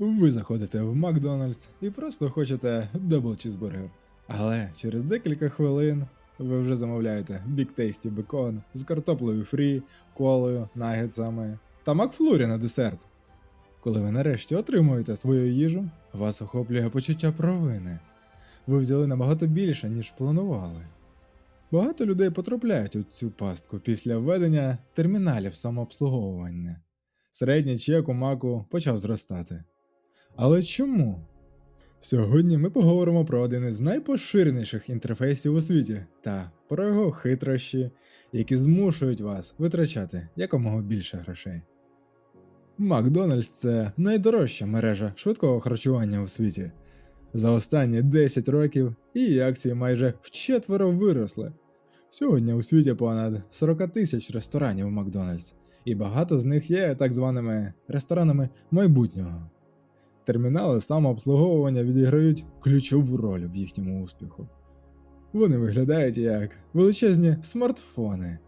Ви заходите в Макдональдс і просто хочете дабл чізбургер. Але через декілька хвилин ви вже замовляєте Big Tasty бекон з картоплею фрі, колою, нагетсами та Макфлурі на десерт. Коли ви нарешті отримуєте свою їжу, вас охоплює почуття провини. Ви взяли набагато більше, ніж планували. Багато людей потрапляють у цю пастку після введення терміналів самообслуговування. Середній чек у маку почав зростати. Але чому? Сьогодні ми поговоримо про один із найпоширеніших інтерфейсів у світі та про його хитрощі, які змушують вас витрачати якомога більше грошей. Макдональдс це найдорожча мережа швидкого харчування у світі. За останні 10 років її акції майже вчетверо виросли. Сьогодні у світі понад 40 тисяч ресторанів Макдональдс, і багато з них є так званими ресторанами майбутнього. Термінали самообслуговування відіграють ключову роль в їхньому успіху. Вони виглядають як величезні смартфони,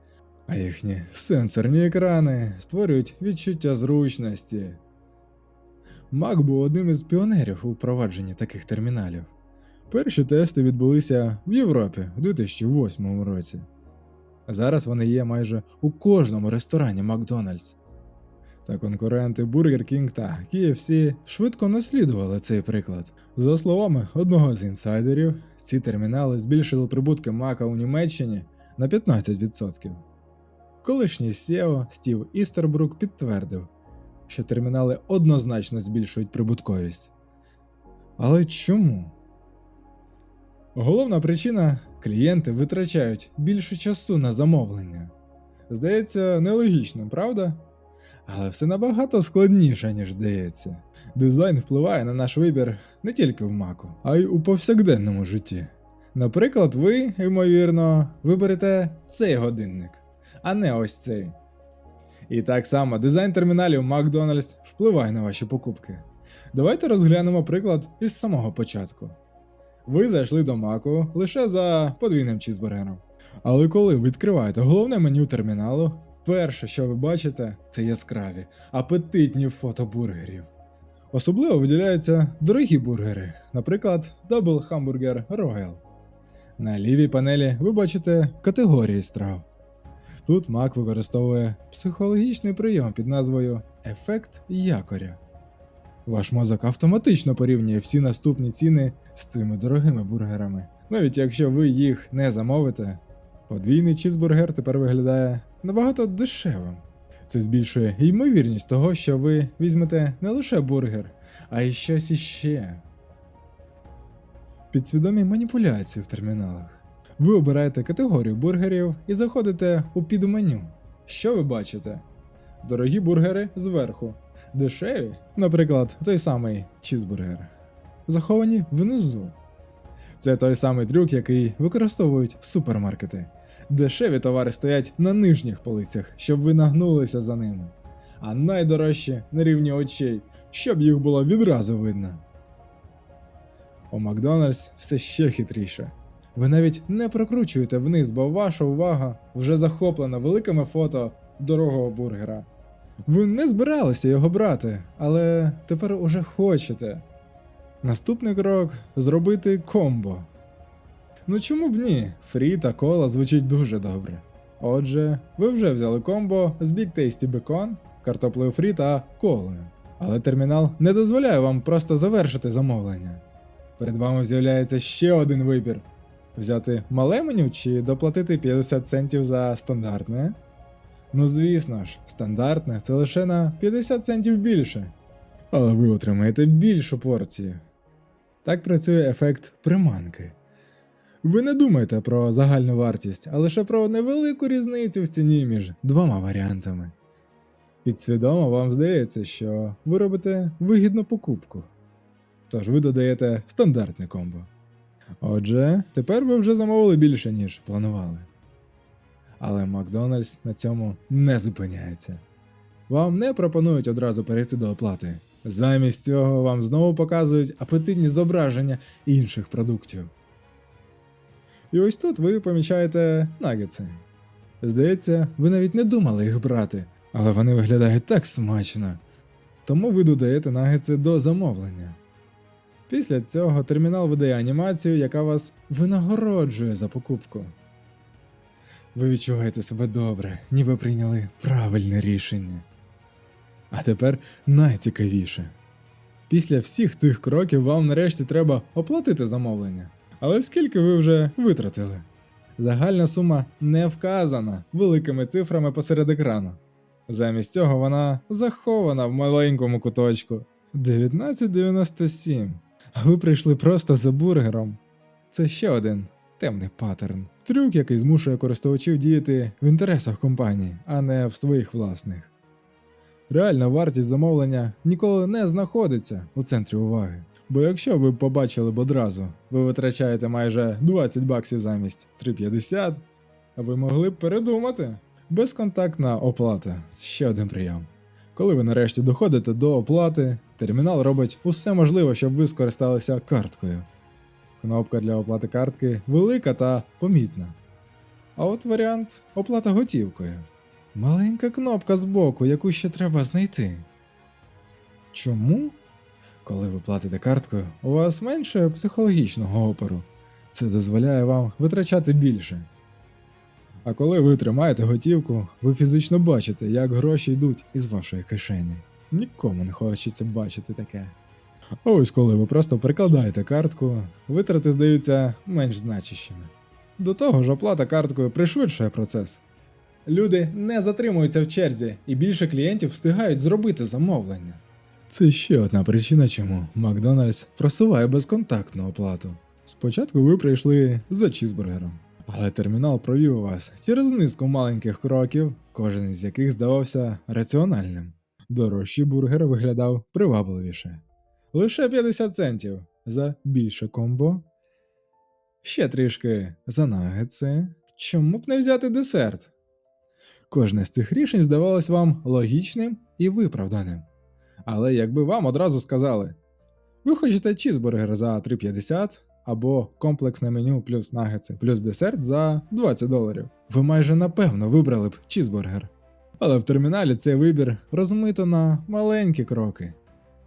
а їхні сенсорні екрани створюють відчуття зручності. Mac був одним із піонерів у впровадженні таких терміналів. Перші тести відбулися в Європі у 2008 році. Зараз вони є майже у кожному ресторані Макдональдс. Та конкуренти Burger King та KFC швидко наслідували цей приклад. За словами одного з інсайдерів, ці термінали збільшили прибутки Мака у Німеччині на 15%. Колишній SEO Стів Істербрук підтвердив, що термінали однозначно збільшують прибутковість. Але чому? Головна причина клієнти витрачають більше часу на замовлення. Здається, нелогічним, правда? Але все набагато складніше, ніж здається. Дизайн впливає на наш вибір не тільки в маку, а й у повсякденному житті. Наприклад, ви, ймовірно, виберете цей годинник, а не ось цей. І так само дизайн терміналів Макдональдс впливає на ваші покупки. Давайте розглянемо приклад із самого початку. Ви зайшли до маку лише за подвійним чізбургером. Але коли відкриваєте головне меню терміналу, перше, що ви бачите, це яскраві, апетитні фото бургерів. Особливо виділяються дорогі бургери, наприклад, Double Hamburger Royal. На лівій панелі ви бачите категорії страв. Тут Мак використовує психологічний прийом під назвою Ефект якоря. Ваш мозок автоматично порівнює всі наступні ціни з цими дорогими бургерами. Навіть якщо ви їх не замовите, подвійний чізбургер тепер виглядає набагато дешевим. Це збільшує ймовірність того, що ви візьмете не лише бургер, а й щось іще. Підсвідомі маніпуляції в терміналах. Ви обираєте категорію бургерів і заходите у підменю. Що ви бачите? Дорогі бургери зверху, дешеві, наприклад, той самий чізбургер, заховані внизу. Це той самий трюк, який використовують супермаркети. Дешеві товари стоять на нижніх полицях, щоб ви нагнулися за ними, а найдорожчі на рівні очей, щоб їх було відразу видно. У Макдональдс все ще хитріше. Ви навіть не прокручуєте вниз, бо ваша увага вже захоплена великими фото дорогого бургера. Ви не збиралися його брати, але тепер уже хочете. Наступний крок зробити комбо. Ну чому б ні? Фрі та кола звучить дуже добре. Отже, ви вже взяли комбо з Big Tasty Bacon, картоплею фрі та колою. Але термінал не дозволяє вам просто завершити замовлення. Перед вами з'являється ще один вибір: взяти мале меню чи доплатити 50 центів за стандартне. Ну звісно ж, стандартне це лише на 50 центів більше. Але ви отримаєте більшу порцію. Так працює ефект приманки. Ви не думаєте про загальну вартість, а лише про невелику різницю в ціні між двома варіантами. Підсвідомо вам здається, що ви робите вигідну покупку. Тож ви додаєте стандартне комбо. Отже, тепер ви вже замовили більше, ніж планували. Але Макдональдс на цьому не зупиняється. Вам не пропонують одразу перейти до оплати. Замість цього вам знову показують апетитні зображення інших продуктів. І ось тут ви помічаєте нагетси. Здається, ви навіть не думали їх брати, але вони виглядають так смачно. тому ви додаєте нагетси до замовлення. Після цього термінал видає анімацію, яка вас винагороджує за покупку. Ви відчуваєте себе добре, ніби прийняли правильне рішення. А тепер найцікавіше. Після всіх цих кроків вам нарешті треба оплатити замовлення. Але скільки ви вже витратили? Загальна сума не вказана великими цифрами посеред екрану. Замість цього вона захована в маленькому куточку. 1997. А ви прийшли просто за бургером. Це ще один темний паттерн. Трюк, який змушує користувачів діяти в інтересах компанії, а не в своїх власних. Реальна вартість замовлення ніколи не знаходиться у центрі уваги. Бо якщо ви побачили б одразу, ви витрачаєте майже 20 баксів замість 3,50, а ви могли б передумати. Безконтактна оплата ще один прийом. Коли ви нарешті доходите до оплати, термінал робить усе можливе, щоб ви скористалися карткою. Кнопка для оплати картки велика та помітна. А от варіант оплата готівкою. Маленька кнопка збоку, яку ще треба знайти. Чому? Коли ви платите карткою, у вас менше психологічного опору. Це дозволяє вам витрачати більше. А коли ви тримаєте готівку, ви фізично бачите, як гроші йдуть із вашої кишені. Нікому не хочеться бачити таке. А ось коли ви просто прикладаєте картку, витрати здаються менш значущими. До того ж, оплата карткою пришвидшує процес. Люди не затримуються в черзі, і більше клієнтів встигають зробити замовлення. Це ще одна причина, чому Макдональдс просуває безконтактну оплату. Спочатку ви прийшли за чізбургером, але термінал провів вас через низку маленьких кроків, кожен із яких здавався раціональним. Дорожчий бургер виглядав привабливіше. Лише 50 центів за більше комбо. Ще трішки за нагетси. Чому б не взяти десерт? Кожне з цих рішень здавалось вам логічним і виправданим. Але якби вам одразу сказали: ви хочете чізбургер за 3,50 або комплексне меню плюс нагетси плюс десерт за 20 доларів, ви майже напевно вибрали б чізбургер. Але в терміналі цей вибір розмито на маленькі кроки.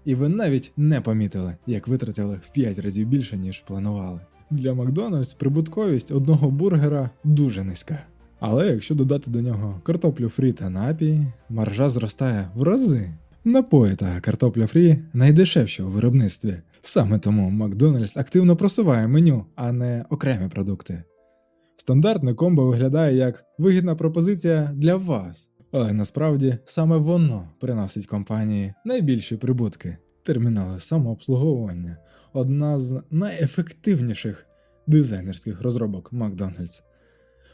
І ви навіть не помітили, як витратили в 5 разів більше, ніж планували. Для Макдональдс прибутковість одного бургера дуже низька. Але якщо додати до нього картоплю фрі та напій, маржа зростає в рази. Напої та картопля фрі найдешевші у виробництві. Саме тому Макдональдс активно просуває меню, а не окремі продукти. Стандартне комбо виглядає як вигідна пропозиція для вас, але насправді саме воно приносить компанії найбільші прибутки. Термінали самообслуговування одна з найефективніших дизайнерських розробок Макдональдс.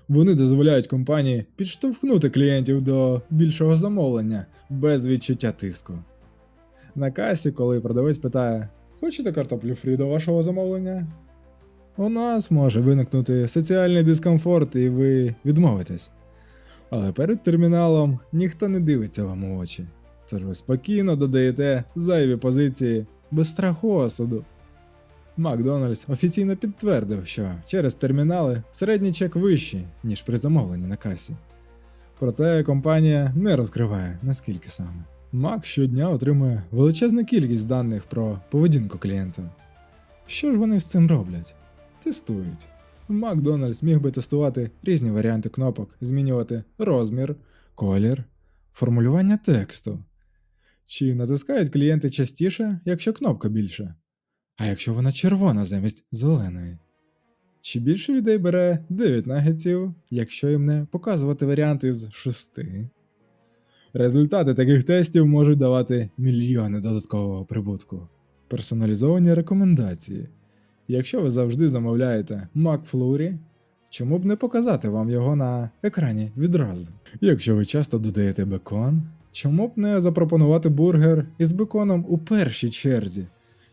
Вони дозволяють компанії підштовхнути клієнтів до більшого замовлення без відчуття тиску. На касі, коли продавець питає: Хочете картоплю фрі до вашого замовлення? У нас може виникнути соціальний дискомфорт, і ви відмовитесь. Але перед терміналом ніхто не дивиться вам у очі. Тож ви спокійно додаєте зайві позиції без страху осуду. Макдональдс офіційно підтвердив, що через термінали середній чек вищий, ніж при замовленні на касі. Проте компанія не розкриває наскільки саме. Мак щодня отримує величезну кількість даних про поведінку клієнта. Що ж вони з цим роблять? Тестують. Макдональдс міг би тестувати різні варіанти кнопок, змінювати розмір, колір, формулювання тексту. Чи натискають клієнти частіше, якщо кнопка більша? А якщо вона червона замість зеленої? Чи більше людей бере 9 нагетсів, якщо їм не показувати варіанти з 6? Результати таких тестів можуть давати мільйони додаткового прибутку. Персоналізовані рекомендації. Якщо ви завжди замовляєте McFlurry, чому б не показати вам його на екрані відразу? Якщо ви часто додаєте бекон, чому б не запропонувати бургер із беконом у першій черзі?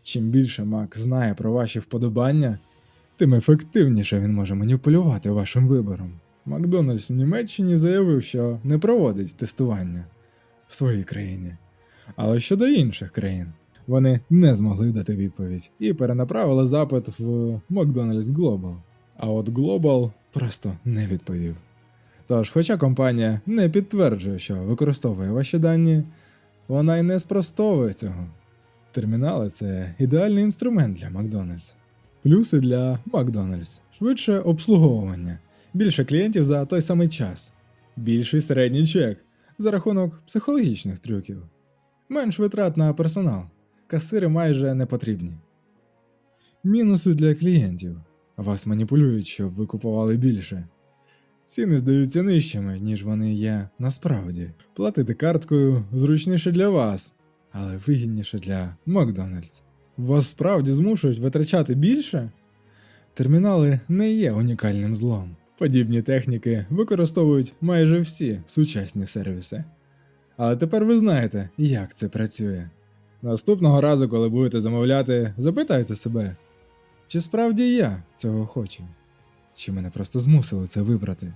Чим більше Мак знає про ваші вподобання, тим ефективніше він може маніпулювати вашим вибором. Макдональдс в Німеччині заявив, що не проводить тестування в своїй країні. Але щодо інших країн, вони не змогли дати відповідь і перенаправили запит в McDonald's Global. А от Global просто не відповів. Тож, хоча компанія не підтверджує, що використовує ваші дані, вона й не спростовує цього. Термінали це ідеальний інструмент для Макдональдс. Плюси для Макдональдс швидше обслуговування, більше клієнтів за той самий час, більший середній чек за рахунок психологічних трюків, менш витрат на персонал, касири майже не потрібні. Мінуси для клієнтів. Вас маніпулюють, щоб ви купували більше. Ціни здаються нижчими, ніж вони є насправді. Платити карткою зручніше для вас, але вигідніше для Макдональдс. Вас справді змушують витрачати більше? Термінали не є унікальним злом. Подібні техніки використовують майже всі сучасні сервіси. Але тепер ви знаєте, як це працює. Наступного разу, коли будете замовляти, запитайте себе, чи справді я цього хочу? Чи мене просто змусили це вибрати?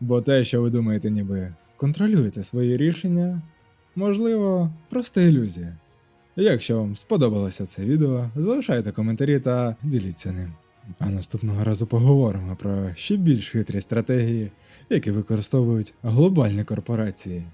Бо те, що ви думаєте, ніби контролюєте свої рішення, можливо, просто ілюзія. Якщо вам сподобалося це відео, залишайте коментарі та діліться ним. А наступного разу поговоримо про ще більш хитрі стратегії, які використовують глобальні корпорації.